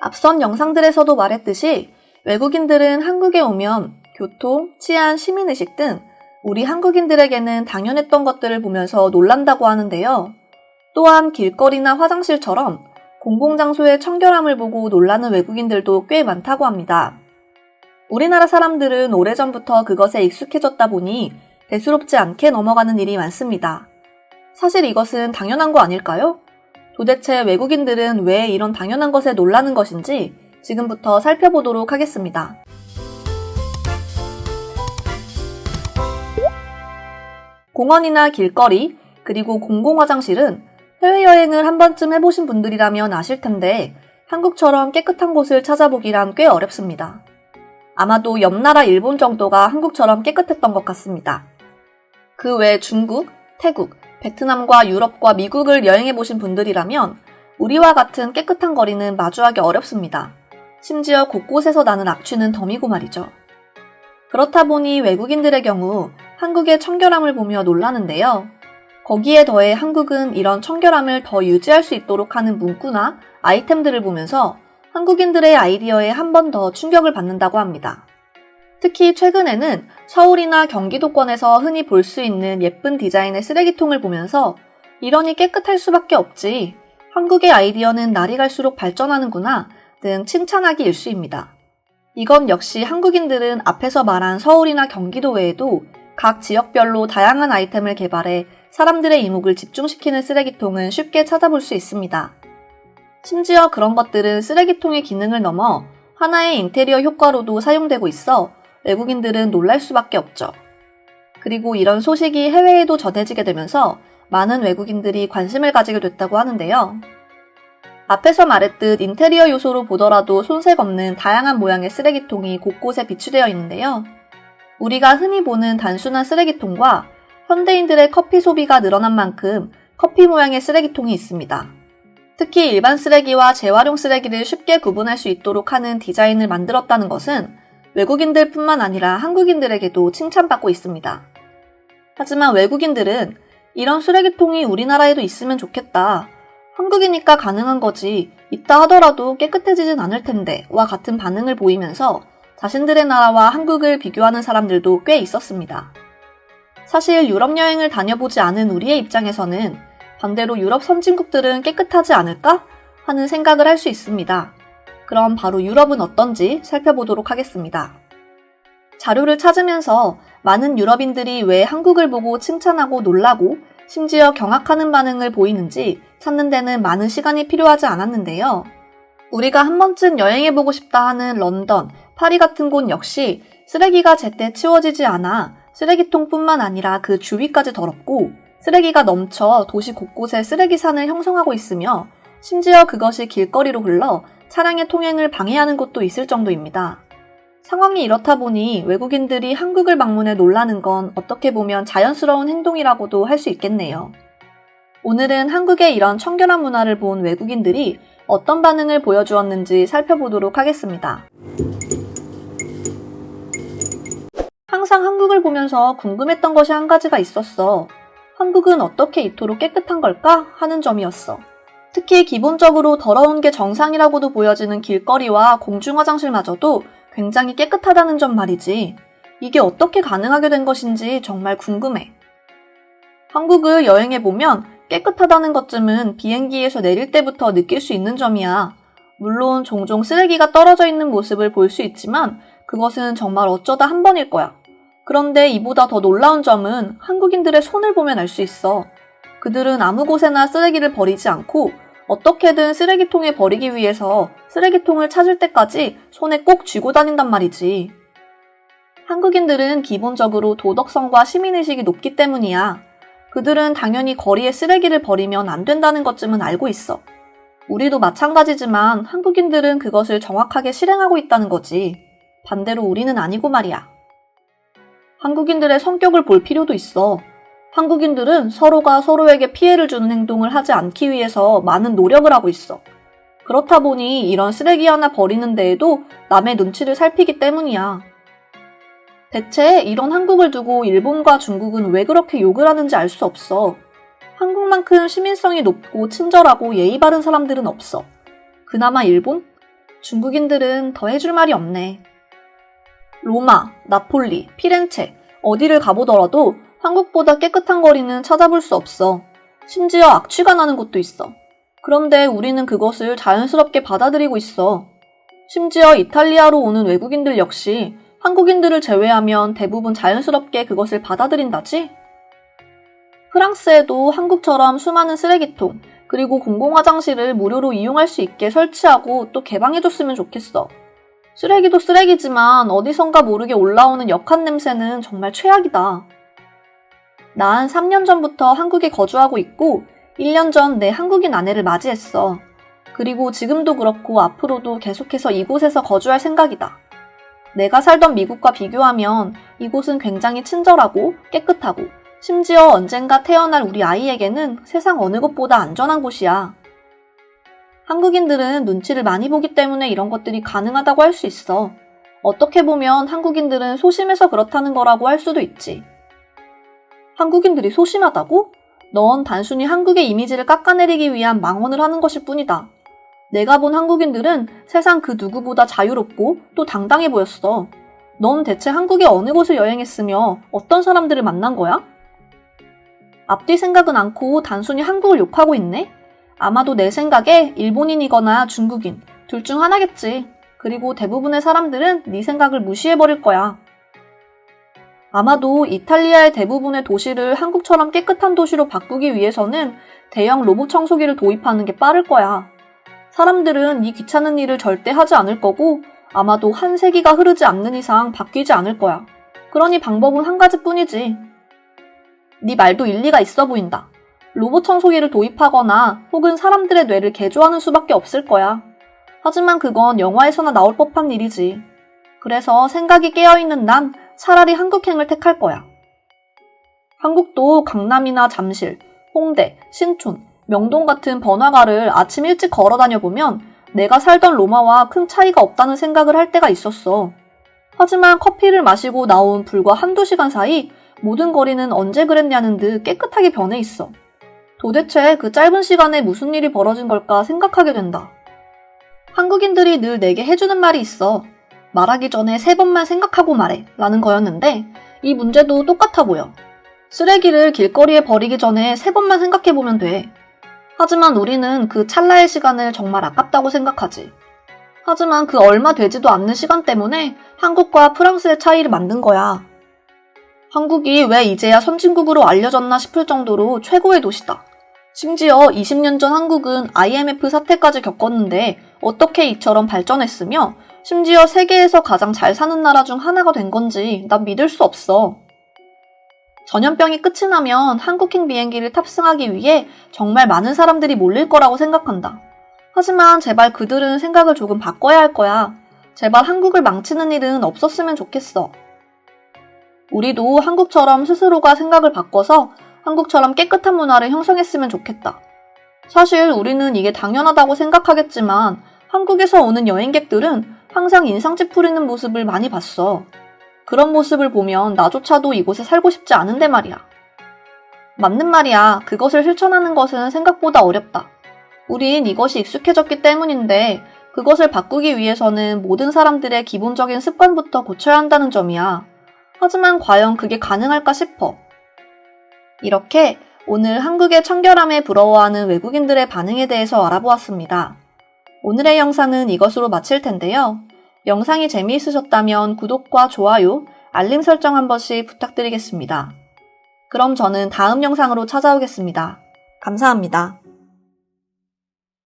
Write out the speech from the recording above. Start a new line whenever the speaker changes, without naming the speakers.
앞선 영상들에서도 말했듯이 외국인들은 한국에 오면 교통, 치안, 시민의식 등 우리 한국인들에게는 당연했던 것들을 보면서 놀란다고 하는데요. 또한 길거리나 화장실처럼 공공장소의 청결함을 보고 놀라는 외국인들도 꽤 많다고 합니다. 우리나라 사람들은 오래전부터 그것에 익숙해졌다 보니 대수롭지 않게 넘어가는 일이 많습니다. 사실 이것은 당연한 거 아닐까요? 도대체 외국인들은 왜 이런 당연한 것에 놀라는 것인지 지금부터 살펴보도록 하겠습니다. 공원이나 길거리, 그리고 공공화장실은 해외여행을 한 번쯤 해보신 분들이라면 아실 텐데 한국처럼 깨끗한 곳을 찾아보기란 꽤 어렵습니다. 아마도 옆나라 일본 정도가 한국처럼 깨끗했던 것 같습니다. 그 외 중국, 태국, 베트남과 유럽과 미국을 여행해 보신 분들이라면 우리와 같은 깨끗한 거리는 마주하기 어렵습니다. 심지어 곳곳에서 나는 악취는 덤이고 말이죠. 그렇다 보니 외국인들의 경우 한국의 청결함을 보며 놀라는데요. 거기에 더해 한국은 이런 청결함을 더 유지할 수 있도록 하는 문구나 아이템들을 보면서 한국인들의 아이디어에 한 번 더 충격을 받는다고 합니다. 특히 최근에는 서울이나 경기도권에서 흔히 볼 수 있는 예쁜 디자인의 쓰레기통을 보면서 이러니 깨끗할 수밖에 없지. 한국의 아이디어는 날이 갈수록 발전하는구나 등 칭찬하기 일수입니다. 이건 역시 한국인들은 앞에서 말한 서울이나 경기도 외에도 각 지역별로 다양한 아이템을 개발해 사람들의 이목을 집중시키는 쓰레기통은 쉽게 찾아볼 수 있습니다. 심지어 그런 것들은 쓰레기통의 기능을 넘어 하나의 인테리어 효과로도 사용되고 있어 외국인들은 놀랄 수밖에 없죠. 그리고 이런 소식이 해외에도 전해지게 되면서 많은 외국인들이 관심을 가지게 됐다고 하는데요. 앞에서 말했듯 인테리어 요소로 보더라도 손색 없는 다양한 모양의 쓰레기통이 곳곳에 비추되어 있는데요. 우리가 흔히 보는 단순한 쓰레기통과 현대인들의 커피 소비가 늘어난 만큼 커피 모양의 쓰레기통이 있습니다. 특히 일반 쓰레기와 재활용 쓰레기를 쉽게 구분할 수 있도록 하는 디자인을 만들었다는 것은 외국인들 뿐만 아니라 한국인들에게도 칭찬받고 있습니다. 하지만 외국인들은 이런 쓰레기통이 우리나라에도 있으면 좋겠다. 한국이니까 가능한 거지. 있다 하더라도 깨끗해지진 않을 텐데. 와 같은 반응을 보이면서 자신들의 나라와 한국을 비교하는 사람들도 꽤 있었습니다. 사실 유럽 여행을 다녀보지 않은 우리의 입장에서는 반대로 유럽 선진국들은 깨끗하지 않을까? 하는 생각을 할 수 있습니다. 그럼 바로 유럽은 어떤지 살펴보도록 하겠습니다. 자료를 찾으면서 많은 유럽인들이 왜 한국을 보고 칭찬하고 놀라고 심지어 경악하는 반응을 보이는지 찾는 데는 많은 시간이 필요하지 않았는데요. 우리가 한 번쯤 여행해보고 싶다 하는 런던, 파리 같은 곳 역시 쓰레기가 제때 치워지지 않아 쓰레기통뿐만 아니라 그 주위까지 더럽고 쓰레기가 넘쳐 도시 곳곳에 쓰레기산을 형성하고 있으며 심지어 그것이 길거리로 흘러 차량의 통행을 방해하는 곳도 있을 정도입니다. 상황이 이렇다 보니 외국인들이 한국을 방문해 놀라는 건 어떻게 보면 자연스러운 행동이라고도 할 수 있겠네요. 오늘은 한국의 이런 청결한 문화를 본 외국인들이 어떤 반응을 보여주었는지 살펴보도록 하겠습니다. 항상 한국을 보면서 궁금했던 것이 한 가지가 있었어. 한국은 어떻게 이토록 깨끗한 걸까? 하는 점이었어. 특히 기본적으로 더러운 게 정상이라고도 보여지는 길거리와 공중화장실마저도 굉장히 깨끗하다는 점 말이지. 이게 어떻게 가능하게 된 것인지 정말 궁금해. 한국을 여행해보면 깨끗하다는 것쯤은 비행기에서 내릴 때부터 느낄 수 있는 점이야. 물론 종종 쓰레기가 떨어져 있는 모습을 볼 수 있지만 그것은 정말 어쩌다 한 번일 거야. 그런데 이보다 더 놀라운 점은 한국인들의 손을 보면 알 수 있어. 그들은 아무 곳에나 쓰레기를 버리지 않고 어떻게든 쓰레기통에 버리기 위해서 쓰레기통을 찾을 때까지 손에 꼭 쥐고 다닌단 말이지. 한국인들은 기본적으로 도덕성과 시민의식이 높기 때문이야. 그들은 당연히 거리에 쓰레기를 버리면 안 된다는 것쯤은 알고 있어. 우리도 마찬가지지만 한국인들은 그것을 정확하게 실행하고 있다는 거지. 반대로 우리는 아니고 말이야. 한국인들의 성격을 볼 필요도 있어. 한국인들은 서로가 서로에게 피해를 주는 행동을 하지 않기 위해서 많은 노력을 하고 있어. 그렇다 보니 이런 쓰레기 하나 버리는 데에도 남의 눈치를 살피기 때문이야. 대체 이런 한국을 두고 일본과 중국은 왜 그렇게 욕을 하는지 알 수 없어. 한국만큼 시민성이 높고 친절하고 예의 바른 사람들은 없어. 그나마 일본? 중국인들은 더 해줄 말이 없네. 로마, 나폴리, 피렌체, 어디를 가보더라도 한국보다 깨끗한 거리는 찾아볼 수 없어. 심지어 악취가 나는 곳도 있어. 그런데 우리는 그것을 자연스럽게 받아들이고 있어. 심지어 이탈리아로 오는 외국인들 역시 한국인들을 제외하면 대부분 자연스럽게 그것을 받아들인다지? 프랑스에도 한국처럼 수많은 쓰레기통, 그리고 공공화장실을 무료로 이용할 수 있게 설치하고 또 개방해줬으면 좋겠어. 쓰레기도 쓰레기지만 어디선가 모르게 올라오는 역한 냄새는 정말 최악이다. 난 3년 전부터 한국에 거주하고 있고 1년 전 내 한국인 아내를 맞이했어. 그리고 지금도 그렇고 앞으로도 계속해서 이곳에서 거주할 생각이다. 내가 살던 미국과 비교하면 이곳은 굉장히 친절하고 깨끗하고 심지어 언젠가 태어날 우리 아이에게는 세상 어느 곳보다 안전한 곳이야. 한국인들은 눈치를 많이 보기 때문에 이런 것들이 가능하다고 할 수 있어. 어떻게 보면 한국인들은 소심해서 그렇다는 거라고 할 수도 있지. 한국인들이 소심하다고? 넌 단순히 한국의 이미지를 깎아내리기 위한 망언을 하는 것일 뿐이다. 내가 본 한국인들은 세상 그 누구보다 자유롭고 또 당당해 보였어. 넌 대체 한국의 어느 곳을 여행했으며 어떤 사람들을 만난 거야? 앞뒤 생각은 않고 단순히 한국을 욕하고 있네? 아마도 내 생각에 일본인이거나 중국인 둘 중 하나겠지. 그리고 대부분의 사람들은 네 생각을 무시해버릴 거야. 아마도 이탈리아의 대부분의 도시를 한국처럼 깨끗한 도시로 바꾸기 위해서는 대형 로봇 청소기를 도입하는 게 빠를 거야. 사람들은 이 귀찮은 일을 절대 하지 않을 거고 아마도 한 세기가 흐르지 않는 이상 바뀌지 않을 거야. 그러니 방법은 한 가지뿐이지. 네 말도 일리가 있어 보인다. 로봇 청소기를 도입하거나 혹은 사람들의 뇌를 개조하는 수밖에 없을 거야. 하지만 그건 영화에서나 나올 법한 일이지. 그래서 생각이 깨어있는 난 차라리 한국행을 택할 거야. 한국도 강남이나 잠실, 홍대, 신촌, 명동 같은 번화가를 아침 일찍 걸어 다녀 보면 내가 살던 로마와 큰 차이가 없다는 생각을 할 때가 있었어. 하지만 커피를 마시고 나온 불과 한두 시간 사이 모든 거리는 언제 그랬냐는 듯 깨끗하게 변해 있어. 도대체 그 짧은 시간에 무슨 일이 벌어진 걸까 생각하게 된다. 한국인들이 늘 내게 해주는 말이 있어. 말하기 전에 세 번만 생각하고 말해. 라는 거였는데, 이 문제도 똑같아 보여. 쓰레기를 길거리에 버리기 전에 세 번만 생각해보면 돼. 하지만 우리는 그 찰나의 시간을 정말 아깝다고 생각하지. 하지만 그 얼마 되지도 않는 시간 때문에 한국과 프랑스의 차이를 만든 거야. 한국이 왜 이제야 선진국으로 알려졌나 싶을 정도로 최고의 도시다. 심지어 20년 전 한국은 IMF 사태까지 겪었는데 어떻게 이처럼 발전했으며 심지어 세계에서 가장 잘 사는 나라 중 하나가 된 건지 난 믿을 수 없어. 전염병이 끝이 나면 한국행 비행기를 탑승하기 위해 정말 많은 사람들이 몰릴 거라고 생각한다. 하지만 제발 그들은 생각을 조금 바꿔야 할 거야. 제발 한국을 망치는 일은 없었으면 좋겠어. 우리도 한국처럼 스스로가 생각을 바꿔서 한국처럼 깨끗한 문화를 형성했으면 좋겠다. 사실 우리는 이게 당연하다고 생각하겠지만 한국에서 오는 여행객들은 항상 인상 찌푸리는 모습을 많이 봤어. 그런 모습을 보면 나조차도 이곳에 살고 싶지 않은데 말이야. 맞는 말이야. 그것을 실천하는 것은 생각보다 어렵다. 우린 이것이 익숙해졌기 때문인데 그것을 바꾸기 위해서는 모든 사람들의 기본적인 습관부터 고쳐야 한다는 점이야. 하지만 과연 그게 가능할까 싶어. 이렇게 오늘 한국의 청결함에 부러워하는 외국인들의 반응에 대해서 알아보았습니다. 오늘의 영상은 이것으로 마칠 텐데요. 영상이 재미있으셨다면 구독과 좋아요, 알림 설정 한 번씩 부탁드리겠습니다. 그럼 저는 다음 영상으로 찾아오겠습니다. 감사합니다.